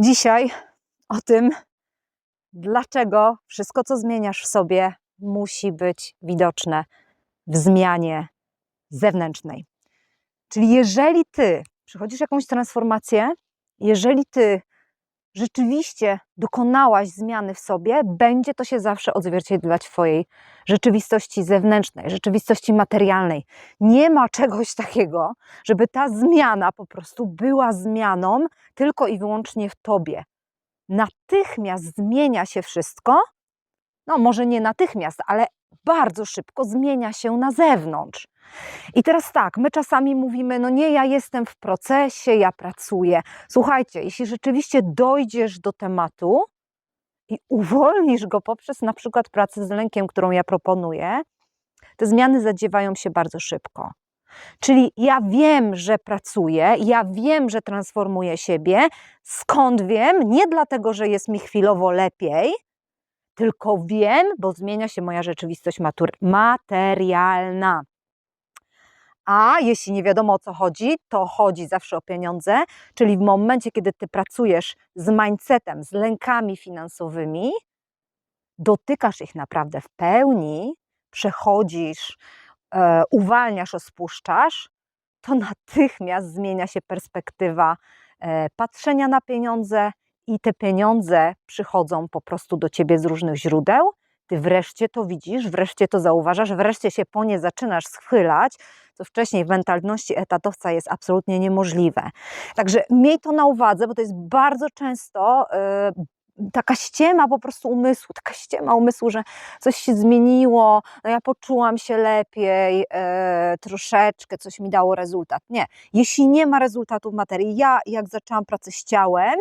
Dzisiaj o tym, dlaczego wszystko, co zmieniasz w sobie, musi być widoczne w zmianie zewnętrznej. Czyli jeżeli ty przechodzisz jakąś transformację, jeżeli ty rzeczywiście dokonałaś zmiany w sobie, będzie to się zawsze odzwierciedlać w Twojej rzeczywistości zewnętrznej, rzeczywistości materialnej. Nie ma czegoś takiego, żeby ta zmiana po prostu była zmianą tylko i wyłącznie w Tobie. Natychmiast zmienia się wszystko, no może nie natychmiast, ale bardzo szybko zmienia się na zewnątrz. I teraz tak, my czasami mówimy, no nie, ja jestem w procesie, ja pracuję. Słuchajcie, jeśli rzeczywiście dojdziesz do tematu i uwolnisz go poprzez na przykład pracę z lękiem, którą ja proponuję, te zmiany zadziewają się bardzo szybko. Czyli ja wiem, że pracuję, ja wiem, że transformuję siebie. Skąd wiem? Nie dlatego, że jest mi chwilowo lepiej, tylko wiem, bo zmienia się moja rzeczywistość materialna. A jeśli nie wiadomo o co chodzi, to chodzi zawsze o pieniądze, czyli w momencie, kiedy ty pracujesz z mindsetem, z lękami finansowymi, dotykasz ich naprawdę w pełni, przechodzisz, e, uwalniasz, ospuszczasz, to natychmiast zmienia się perspektywa e, patrzenia na pieniądze i te pieniądze przychodzą po prostu do ciebie z różnych źródeł. Ty wreszcie to widzisz, wreszcie to zauważasz, wreszcie się po nie zaczynasz schylać, co wcześniej w mentalności etatowca jest absolutnie niemożliwe. Także miej to na uwadze, bo to jest bardzo często yy, taka ściema po prostu umysłu, taka ściema umysłu, że coś się zmieniło, no ja poczułam się lepiej, yy, troszeczkę, coś mi dało rezultat. Nie, jeśli nie ma rezultatu w materii, ja jak zaczęłam pracę z ciałem,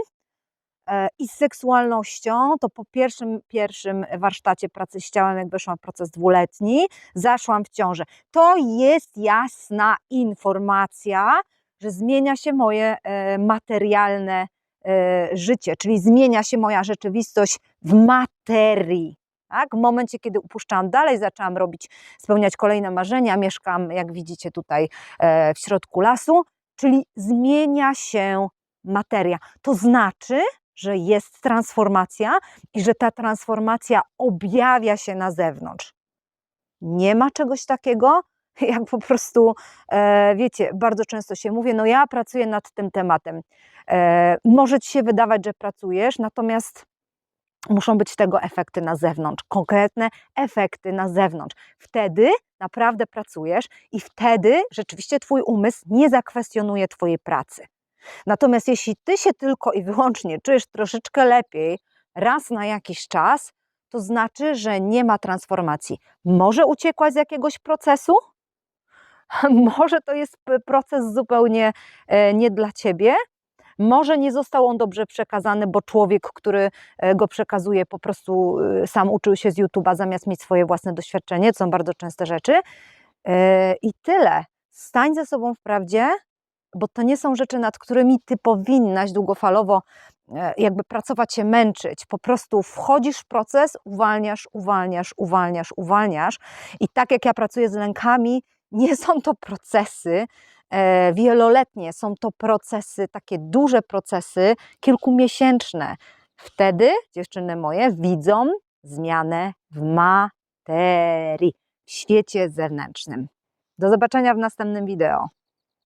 i z seksualnością, to po pierwszym, pierwszym warsztacie pracy z ciałem, jak weszłam w proces dwuletni, zaszłam w ciążę. To jest jasna informacja, że zmienia się moje e, materialne e, życie, czyli zmienia się moja rzeczywistość w materii. Tak? W momencie, kiedy upuszczałam dalej, zaczęłam robić, spełniać kolejne marzenia. Mieszkam, jak widzicie, tutaj e, w środku lasu, czyli zmienia się materia. To znaczy, że jest transformacja i że ta transformacja objawia się na zewnątrz. Nie ma czegoś takiego, jak po prostu, e, wiecie, bardzo często się mówi, no ja pracuję nad tym tematem. E, może ci się wydawać, że pracujesz, natomiast muszą być tego efekty na zewnątrz, konkretne efekty na zewnątrz. Wtedy naprawdę pracujesz i wtedy rzeczywiście Twój umysł nie zakwestionuje Twojej pracy. Natomiast jeśli Ty się tylko i wyłącznie czujesz troszeczkę lepiej raz na jakiś czas, to znaczy, że nie ma transformacji. Może uciekłaś z jakiegoś procesu? Może to jest proces zupełnie e, nie dla ciebie? Może nie został on dobrze przekazany, bo człowiek, który e, go przekazuje, po prostu e, sam uczył się z YouTube'a zamiast mieć swoje własne doświadczenie. To są bardzo częste rzeczy. I tyle. Stań ze sobą w prawdzie, bo to nie są rzeczy, nad którymi ty powinnaś długofalowo e, jakby pracować się, męczyć. Po prostu wchodzisz w proces, uwalniasz, uwalniasz, uwalniasz, uwalniasz. I tak jak ja pracuję z lękami, nie są to procesy e, wieloletnie, są to procesy, takie duże procesy, kilkumiesięczne. Wtedy dziewczyny moje widzą zmianę w materii, w świecie zewnętrznym. Do zobaczenia w następnym wideo.